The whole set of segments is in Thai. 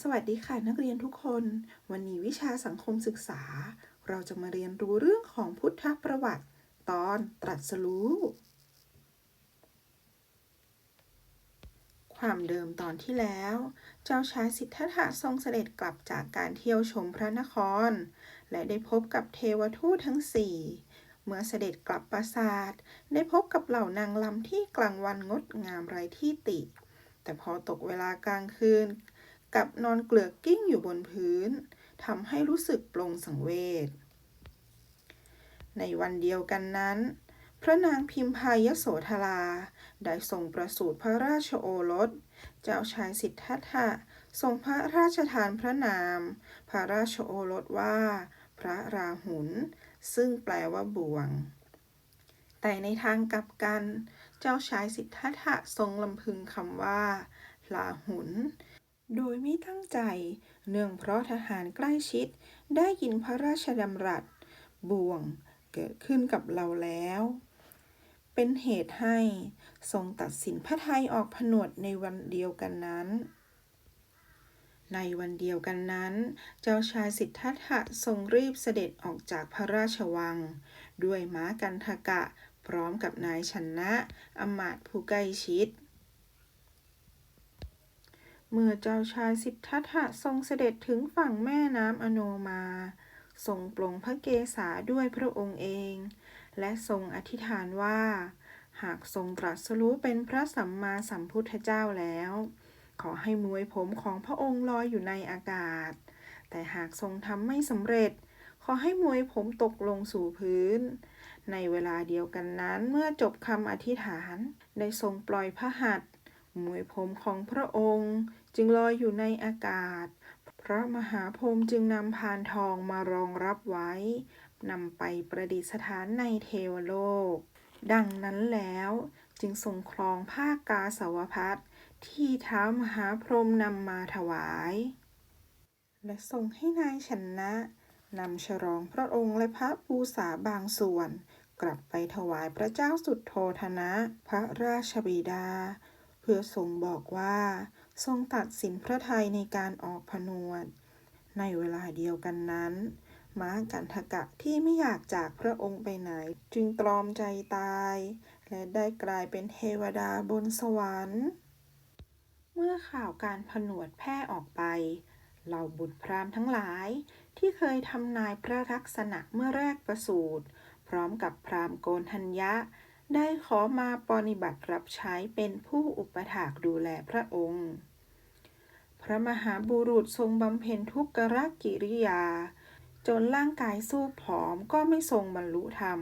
สวัสดีค่ะนักเรียนทุกคน วันนี้วิชาสังคมศึกษา เราจะมาเรียนรู้เรื่องของพุทธประวัติ ตอนตรัสรู้ ความเดิมตอนที่แล้ว เจ้าชายสิทธัตถะทรงเสด็จกลับจากการเที่ยวชมพระนคร และได้พบกับเทวทูตทั้งสี่เมื่อเสด็จกลับปราสาท ได้พบกับเหล่านางลำที่กลางวันงดงามไร้ที่ติ แต่พอตกเวลากลางคืน กับนอนเกลือกกิ้งอยู่บนพื้นทำให้รู้สึกปลงสังเวช ในวันเดียวกันนั้น พระนางพิมพายโสธรา ได้ทรงประสูติพระราชโอรส เจ้าชายสิทธัตถะทรงพระราชทานพระนาม พระราชโอรสว่า พระราหุลซึ่งแปลว่าบ่วง แต่ในทางกลับกัน เจ้าชายสิทธัตถะทรงลำพึงคำว่าลาหุน โดยไม่ตั้งใจ เนื่องเพราะทหารใกล้ชิด ได้ยินพระราชดำรัส บ่วงเกิดขึ้นกับเราแล้ว เป็นเหตุให้ทรงตัดสินพระไทยออกผนวดในวันเดียวกันนั้น ในวันเดียวกันนั้น เจ้าชายสิทธัตถะทรงรีบเสด็จออกจากพระราชวัง ด้วยม้ากันทกะ พร้อมกับนายชนะอมาตผู้ใกล้ชิด เมื่อเจ้าชายสิทธัตถะทรงเสด็จถึงฝั่งแม่น้ำอโนมาทรงปลงพระเกศาด้วยพระองค์เอง และทรงอธิษฐานว่า หากทรงตรัสรู้เป็นพระสัมมาสัมพุทธเจ้าแล้ว ขอให้มวยผมของพระองค์ลอยอยู่ในอากาศ แต่หากทรงทำไม่สำเร็จ ขอให้มวยผมตกลงสู่พื้น ในเวลาเดียวกันนั้นเมื่อจบคำอธิษฐาน ได้ทรงปล่อยพระหัตถ์มวยผมของพระองค์ จึงลอยอยู่ในอากาศ พระมหาพรหมจึงนำพานทองมารองรับไว้นำไปประดิษฐานในเทวโลก ดังนั้นแล้วจึงทรงครองผ้ากาสาวพัดที่เท้ามหาพรหมนำมาถวาย และทรงให้นายชนะนำฉลองพระองค์และพระภูษาบางส่วน กลับไปถวายพระเจ้าสุดโทธนะ พระราชบิดา เพื่อทรงบอกว่า ทรงตัดสินพระทัยในการออกผนวด ในเวลาเดียวกันนั้น ม้ากันทกะที่ไม่อยากจากพระองค์ไปไหน จึงตรอมใจตาย และได้กลายเป็นเทวดาบนสวรรค์ เมื่อข่าวการผนวดแพร่ออกไปเหล่าบุตรพราหมณ์ทั้งหลายที่เคยทำนายพระลักษณะเมื่อแรกประสูติพร้อมกับพราหมณ์โกนทัญญะ ได้ขอมาปฏิบัติรับใช้เป็นผู้อุปถากดูแลพระองค์ พระมหาบุรุษทรงบำเพ็ญทุกขกิริยา จนร่างกายสู้ผอมก็ไม่ทรงบรรลุธรรม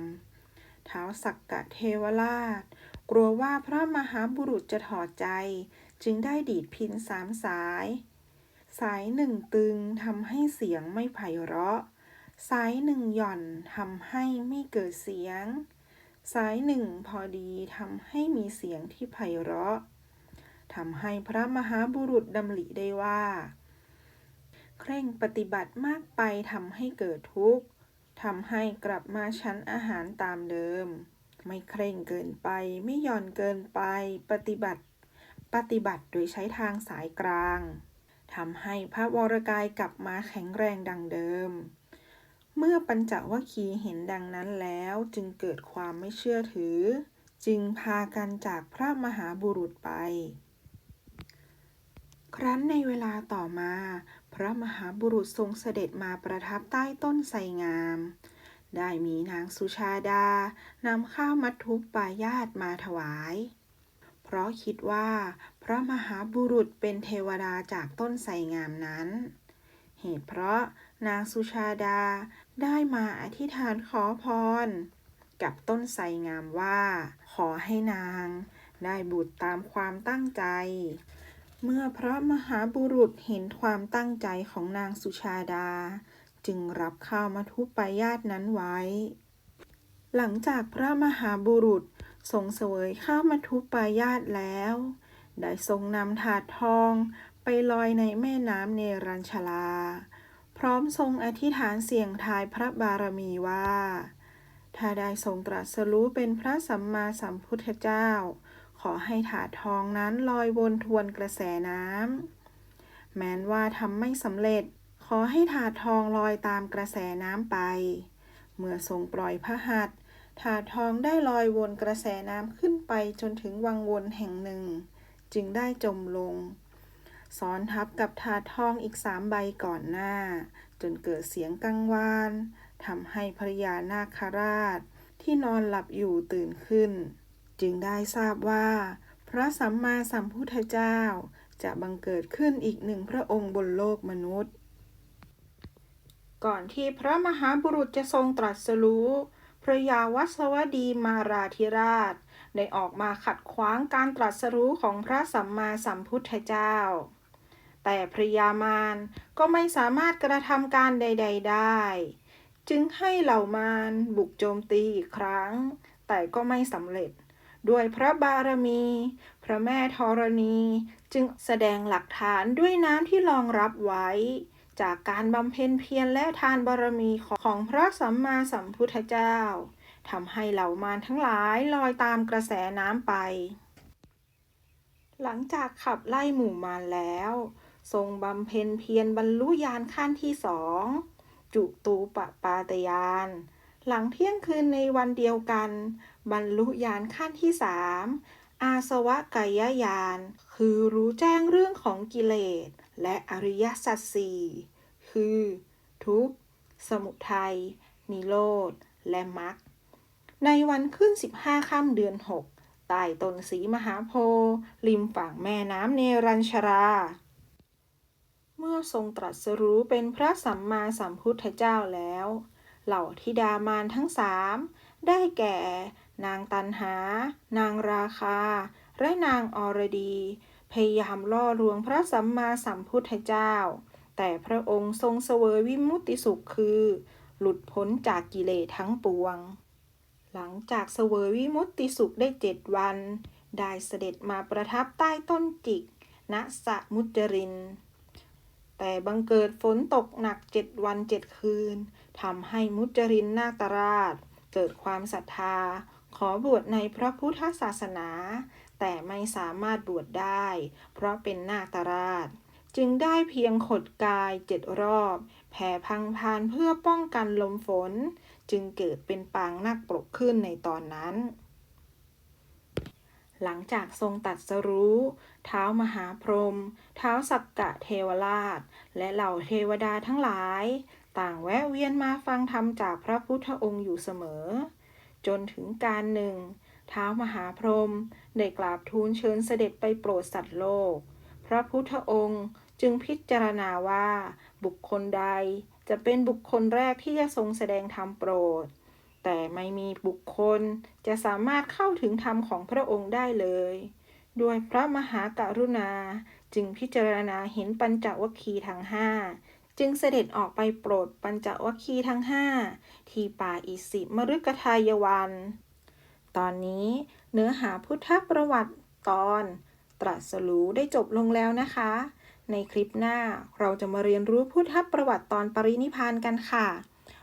เท้าวสักกะเทวราช กลัวว่าพระมหาบุรุษจะถอดใจ จึงได้ดีดพินสามสาย สายหนึ่งตึงทำให้เสียงไม่ไพเราะ สายหนึ่งหย่อนทำให้ไม่เกิดเสียง สายหนึ่งพอดีทำให้มีเสียงที่ไพเราะทำให้พระมหาบุรุษดำริได้ว่า เคร่งปฏิบัติมากไปทำให้เกิดทุกข์ทำให้กลับมาชั้นอาหารตามเดิม ไม่เคร่งเกินไปไม่หย่อนเกินไป ปฏิบัติ ปฏิบัติโดยใช้ทางสายกลางทำให้พระวรกายกลับมาแข็งแรงดังเดิม เมื่อปัญจวัคคีย์เห็นดังนั้นแล้วจึงเกิดความไม่เชื่อถือ จึงพากันจากพระมหาบุรุษไป ครั้นในเวลาต่อมา พระมหาบุรุษทรงเสด็จมาประทับใต้ต้นไทรงาม ได้มีนางสุชาดานำข้าวมัททุปายาตมาถวาย เพราะคิดว่า พระมหาบุรุษเป็นเทวดาจากต้นไทรงามนั้น เหตุเพราะนางสุชาดาได้มาอธิษฐานขอพร กับต้นไทรงามว่า ขอให้นางได้บุตรตามความตั้งใจ เมื่อพระมหาบุรุษเห็นความตั้งใจของนางสุชาดา จึงรับข้าวมัทุปายาตนั้นไว้ หลังจากพระมหาบุรุษทรงเสวยข้าวมัทุปายาตแล้ว ได้ทรงนำถาดทอง ไปลอยในแม่น้ำเนรัญชลา พร้อมทรงอธิษฐานเสี่ยงทายพระบารมีว่า ถ้าได้ทรงตรัสรู้เป็นพระสัมมาสัมพุทธเจ้า ขอให้ถาดทองนั้นลอยวนทวนกระแสน้ำแม้นว่าทำไม่สำเร็จ ขอให้ถาดทองลอยตามกระแสน้ำไป เมื่อทรงปล่อยพระหัตถ์ถาดทองได้ลอยวนกระแสน้ำขึ้นไปจนถึงวังวนแห่งหนึ่ง จึงได้จมลง ซ้อนทับกับถาดทองอีกสามใบก่อนหน้า จนเกิดเสียงกังวานทำให้ภรยานาคราช ที่นอนหลับอยู่ตื่นขึ้น จึงได้ทราบว่า พระสัมมาสัมพุทธเจ้าจะบังเกิดขึ้นอีกหนึ่งพระองค์บนโลกมนุษย์ ก่อนที่พระมหาบุรุษจะทรงตรัสรู้พระยาวัสวดีมาราธิราช ได้ออกมาขัดขวางการตรัสรู้ของพระสัมมาสัมพุทธเจ้า แต่พระยามารก็ไม่สามารถกระทำการใด ๆ ได้ จึงให้เหล่ามารบุกโจมตีอีกครั้ง แต่ก็ไม่สำเร็จ ด้วยพระบารมี พระแม่ธรณีจึงแสดงหลักฐานด้วยน้ำที่รองรับไว้ จากการบำเพ็ญเพียรและทานบารมีของพระสัมมาสัมพุทธเจ้าทำให้เหล่ามารทั้งหลายลอยตามกระแสน้ำไป หลังจากขับไล่หมู่มารแล้ว ทรงบำเพ็ญเพียรบรรลุญาณขั้นที่สองจุตูปปาตยาน หลังเที่ยงคืนในวันเดียวกัน บรรลุญาณขั้นที่สามอาสวะกายญาณคือรู้แจ้งเรื่องของกิเลส และอริยสัจสี่คือ ทุกข์ สมุทัย นิโรธ และมรรคในวันขึ้น 15ค่ำเดือน 6ใต้ต้นสีมหาโพธิ์ริมฝั่งแม่น้ำเนรัญชรา เมื่อทรงตรัสรู้เป็นพระสัมมาสัมพุทธเจ้าแล้ว เหล่าธิดามารทั้งสามได้แก่ นางตันหา นางราคา และนางอรดี พยายามล่อลวงพระสัมมาสัมพุทธเจ้า แต่พระองค์ทรงเสวยวิมุตติสุขคือ หลุดพ้นจากกิเลสทั้งปวง หลังจากเสวยวิมุตติสุขได้เจ็ดวัน ได้เสด็จมาประทับใต้ต้นจิก ณสะมุจริน แต่บังเกิดฝนตกหนักเจ็ดวันเจ็ดคืนทำให้มุจรินนาตราช เกิดความศรัทธา ขอบวชในพระพุทธศาสนา แต่ไม่สามารถบวชได้ เพราะเป็นนาตราช จึงได้เพียงขดกายเจ็ดรอบ แผ่พังพานเพื่อป้องกันลมฝน จึงเกิดเป็นปางนักปรกขึ้นในตอนนั้น หลังจากทรงตัดสรู้ เท้ามหาพรหมเท้าสักกะเทวราช และเหล่าเทวดาทั้งหลาย ต่างแวะเวียนมาฟังธรรมจากพระพุทธองค์อยู่เสมอ จนถึงการหนึ่ง เท้ามหาพรหมได้กราบทูลเชิญเสด็จไปโปรดสัตว์โลก พระพุทธองค์จึงพิจารณาว่า บุคคลใดจะเป็นบุคคลแรกที่จะทรงแสดงธรรมโปรด แต่ไม่มีบุคคลจะสามารถเข้าถึงธรรมของพระองค์ได้เลย ด้วยพระมหากรุณาจึงพิจารณาเห็นปัญจวัคคีย์ทั้งห้าจึงเสด็จออกไปโปรดปัญจวัคคีย์ทั้งห้าที่ป่าอิสิมฤกทายวัน ตอนนี้เนื้อหาพุทธประวัติตอนตรัสรู้ได้จบลงแล้วนะคะ ในคลิปหน้าเราจะมาเรียนรู้พุทธประวัติตอนปรินิพพานกันค่ะ